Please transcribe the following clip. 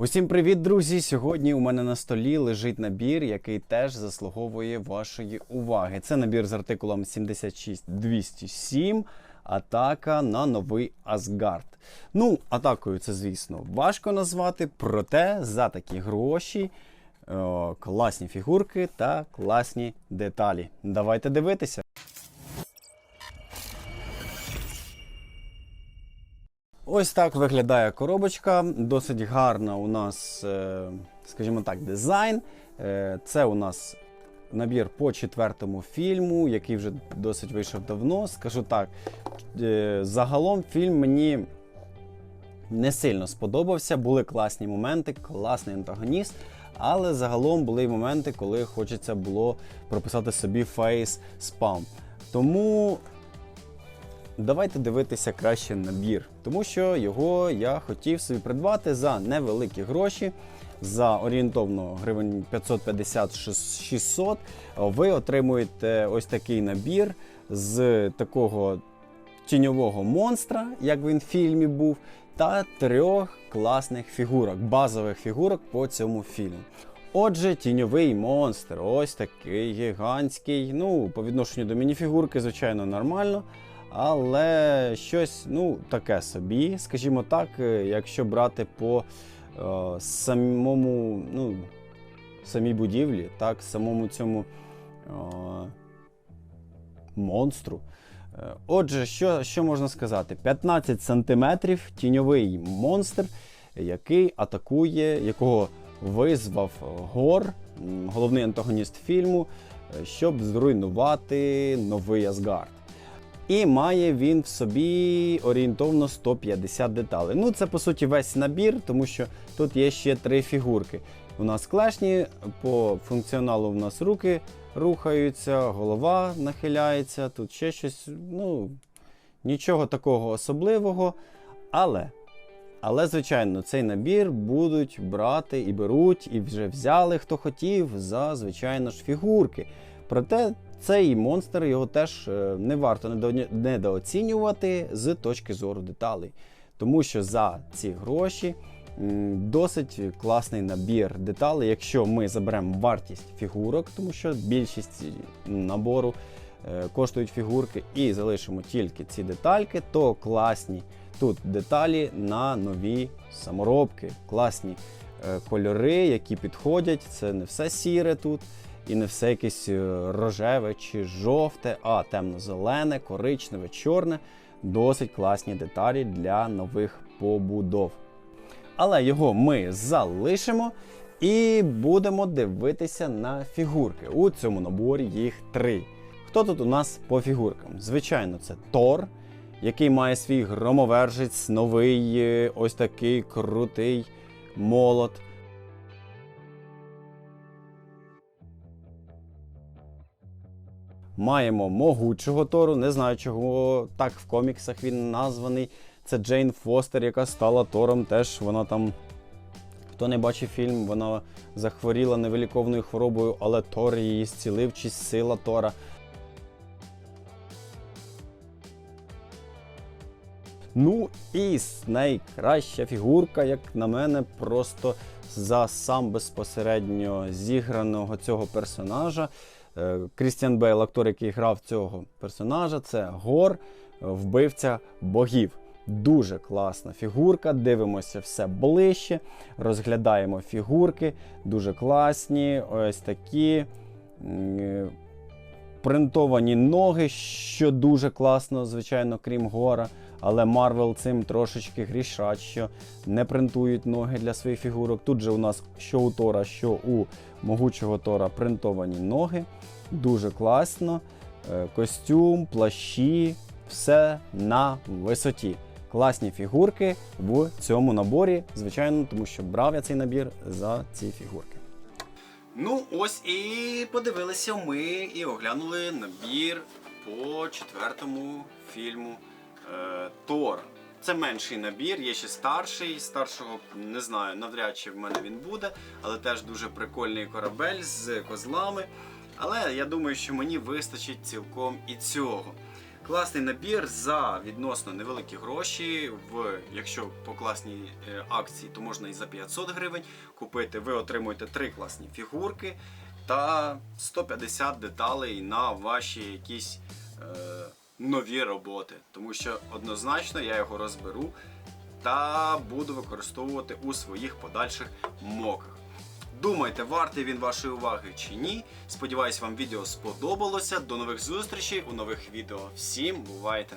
Усім привіт, друзі! Сьогодні у мене на столі лежить набір, який теж заслуговує вашої уваги. Це набір з артикулом 76207. Атака на новий Асгард. Ну, атакою це, звісно, важко назвати, проте за такі гроші, о, класні фігурки та класні деталі. Давайте дивитися. Ось так виглядає коробочка. Досить гарна у нас, е, скажімо так, дизайн. Е, Це у нас набір по четвертому фільму, який вже досить вийшов давно. Скажу так, е, загалом фільм мені не сильно сподобався. Були класні моменти, класний антагоніст. Але загалом були й моменти, коли хочеться було прописати собі фейс спам. Тому давайте дивитися краще набір, тому що його я хотів собі придбати за невеликі гроші. За орієнтовно гривень 550-600 ви отримуєте ось такий набір з такого тіньового монстра, як він в фільмі був, та трьох класних фігурок, базових фігурок по цьому фільму. Отже, тіньовий монстр, ось такий гігантський. Ну, по відношенню до мініфігурки, звичайно, нормально. Але щось, ну, таке собі, скажімо так, е, якщо брати по е, самому, ну, самій будівлі, так, самому цьому е, монстру. Е, Отже, що, що можна сказати? 15 сантиметрів тіньовий монстр, який атакує, якого визвав Гор, головний антагоніст фільму, е, щоб зруйнувати новий Асгард. І має він в собі орієнтовно 150 деталей. Ну, це по суті весь набір, тому що тут є ще три фігурки. У нас клешні, по функціоналу в нас руки рухаються, голова нахиляється, тут ще щось. Ну, нічого такого особливого. Але, але, звичайно, цей набір будуть брати і беруть, і вже взяли, хто хотів, за, звичайно ж, фігурки. Проте цей монстр його теж е, не варто недооцінювати з точки зору деталей. Тому що за ці гроші досить класний набір деталей, якщо ми заберемо вартість фігурок, тому що більшість набору е, коштують фігурки, і залишимо тільки ці детальки, то класні тут деталі на нові саморобки, класні е, кольори, які підходять. Це не все сіре тут. І не все якесь е, рожеве чи жовте, а темно-зелене, коричневе, чорне. Досить класні деталі для нових побудов. Але його ми залишимо і будемо дивитися на фігурки. У цьому наборі їх три. Хто тут у нас по фігуркам? Звичайно, це Тор, який має свій громовержець, новий, е, ось такий крутий молот. Маємо могучого Тору, не знаю, чого так в коміксах він названий. Це Джейн Фостер, яка стала Тором. Теж вона там. Хто не бачив фільм, вона захворіла невиліковною хворобою, але Тор її зцілив, чи сила Тора. Ну і найкраща фігурка, як на мене, просто за сам безпосередньо зіграного цього персонажа. Е, Крістіан Бейл, актор, який грав цього персонажа, це Гор, вбивця богів. Дуже класна фігурка. Дивимося все ближче, розглядаємо фігурки, дуже класні. Ось такі. е, Принтовані ноги, що дуже класно, звичайно, крім гора. Але Марвел цим трошечки грішать, що не принтують ноги для своїх фігурок. Тут же у нас що у Тора, що у могучого Тора принтовані ноги. Дуже класно. Е, Костюм, плащі, все на висоті. Класні фігурки в цьому наборі, звичайно, тому що брав я цей набір за ці фігурки. Ну, ось і подивилися ми і оглянули набір по четвертому фільму Тор. Це менший набір, є ще старший. Старшого не знаю, навряд чи в мене він буде, але теж дуже прикольний корабель з козлами. Але я думаю, що мені вистачить цілком і цього. Класний набір за відносно невеликі гроші. В, якщо по класній е, акції, то можна і за 500 гривень купити. Ви отримуєте три класні фігурки та 150 деталей на ваші якісь е, нові роботи. Тому що однозначно я його розберу та буду використовувати у своїх подальших моках. Думайте, вартий він вашої уваги чи ні. Сподіваюсь, вам відео сподобалося. До нових зустрічей у нових відео. Всім бувайте!